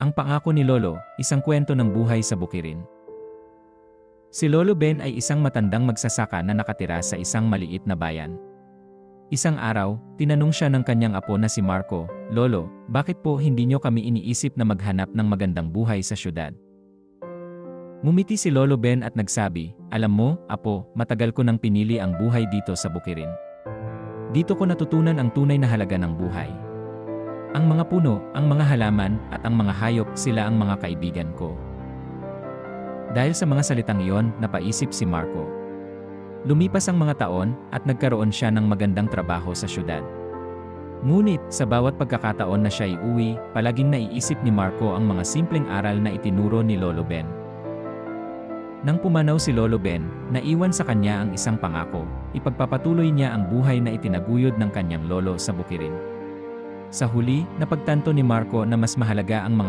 Ang pangako ni Lolo, isang kwento ng buhay sa bukirin. Si Lolo Ben ay isang matandang magsasaka na nakatira sa isang maliit na bayan. Isang araw, tinanong siya ng kanyang apo na si Marco, Lolo, bakit po hindi nyo kami iniisip na maghanap ng magandang buhay sa syudad? Ngumiti si Lolo Ben at nagsabi, Alam mo, apo, matagal ko nang pinili ang buhay dito sa bukirin. Dito ko natutunan ang tunay na halaga ng buhay. Ang mga puno, ang mga halaman, at ang mga hayop, sila ang mga kaibigan ko. Dahil sa mga salitang iyon, napaisip si Marco. Lumipas ang mga taon, at nagkaroon siya ng magandang trabaho sa syudad. Ngunit, sa bawat pagkakataon na siya iuwi, palaging naiisip ni Marco ang mga simpleng aral na itinuro ni Lolo Ben. Nang pumanaw si Lolo Ben, naiwan sa kanya ang isang pangako, ipagpapatuloy niya ang buhay na itinaguyod ng kanyang lolo sa bukirin. Sa huli, napagtanto ni Marco na mas mahalaga ang mga